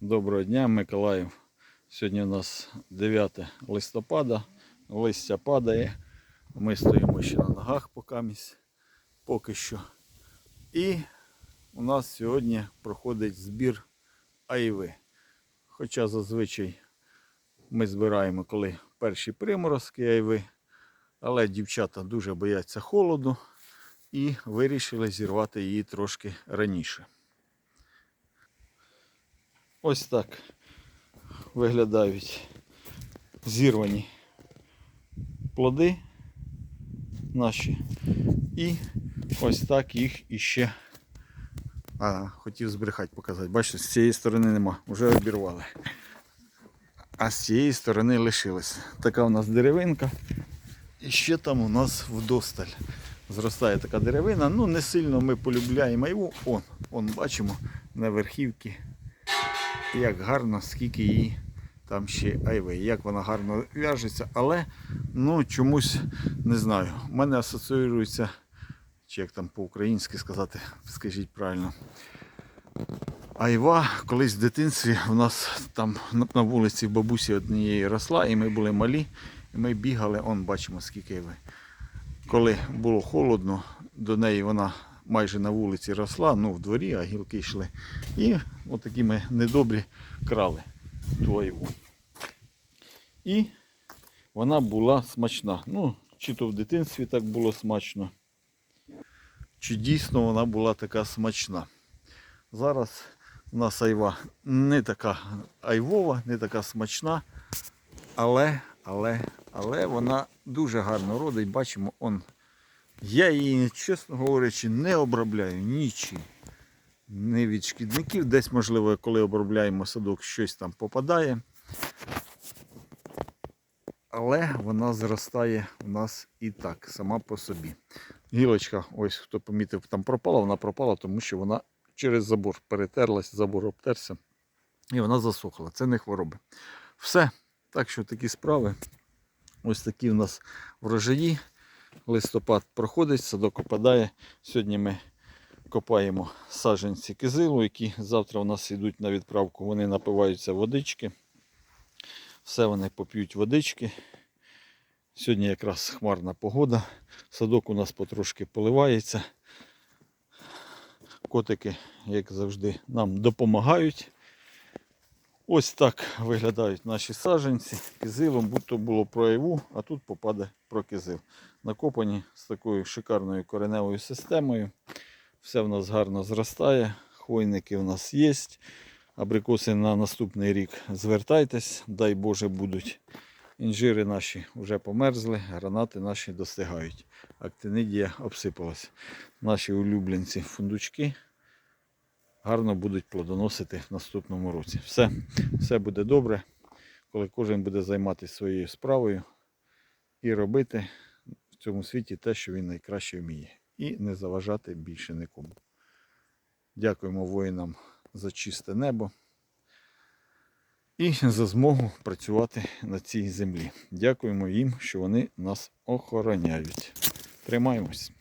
Доброго дня, Миколаїв. Сьогодні у нас 9 листопада, листя падає. Ми стоїмо ще на ногах покамість, поки що. І у нас сьогодні проходить збір айви. Хоча зазвичай ми збираємо, коли перші приморозки айви, але дівчата дуже бояться холоду і вирішили зірвати її трошки раніше. Ось так виглядають зірвані плоди наші. І ось так їх іще. А, хотів збрехати показати. Бачите, з цієї сторони нема, вже обірвали. А з цієї сторони лишилось. Така у нас деревинка. І ще там у нас вдосталь. Зростає така деревина. Ну, не сильно ми полюбляємо його. Он, он бачимо на верхівці як гарно, скільки її там ще айви, як вона гарно в'яжеться, але ну чомусь не знаю. У мене асоціюється, чи як там по-українськи сказати, скажіть правильно. Айва колись в дитинстві у нас там на- вулиці в бабусі однієї росла, і ми були малі, і ми бігали, он бачимо скільки айви. Коли було холодно, до неї вона майже на вулиці росла, ну в дворі, а гілки йшли. І отакі ми недобрі крали ту. І вона була смачна. Ну, чи то в дитинстві так було смачно, чи дійсно вона була така смачна. Зараз у нас айва не така айвова, не така смачна, але, але, але вона дуже гарно родить. Бачимо, он. Я її, чесно говорячи, не обробляю нічим. Не від шкідників. Десь, можливо, коли обробляємо садок, щось там попадає. Але вона зростає у нас і так, сама по собі. Гілочка, ось хто помітив, там пропала, вона пропала, тому що вона через забор перетерлась, забор обтерся. І вона засохла. Це не хвороби. Все. Так що такі справи. Ось такі у нас врожаї. Листопад проходить, садок опадає. Сьогодні ми копаємо саджанці кизилу, які завтра у нас йдуть на відправку. Вони напиваються водички. Все вони поп'ють водички. Сьогодні якраз хмарна погода. Садок у нас потрошки поливається. Котики, як завжди, нам допомагають. Ось так виглядають наші саджанці. Кизилом, будь-то було про айву, а тут попаде про кизил. Накопані з такою шикарною кореневою системою. Все в нас гарно зростає. Хвойники в нас є. Абрикоси на наступний рік звертайтесь, дай Боже будуть. Інжири наші вже померзли, гранати наші достигають. Актинидія обсипалась. Наші улюбленці фундучки гарно будуть плодоносити в наступному році. Все, все буде добре, коли кожен буде займатися своєю справою і робити в цьому світі те, що він найкраще вміє. І не заважати більше нікому. Дякуємо воїнам за чисте небо і за змогу працювати на цій землі. Дякуємо їм, що вони нас охороняють. Тримаємось.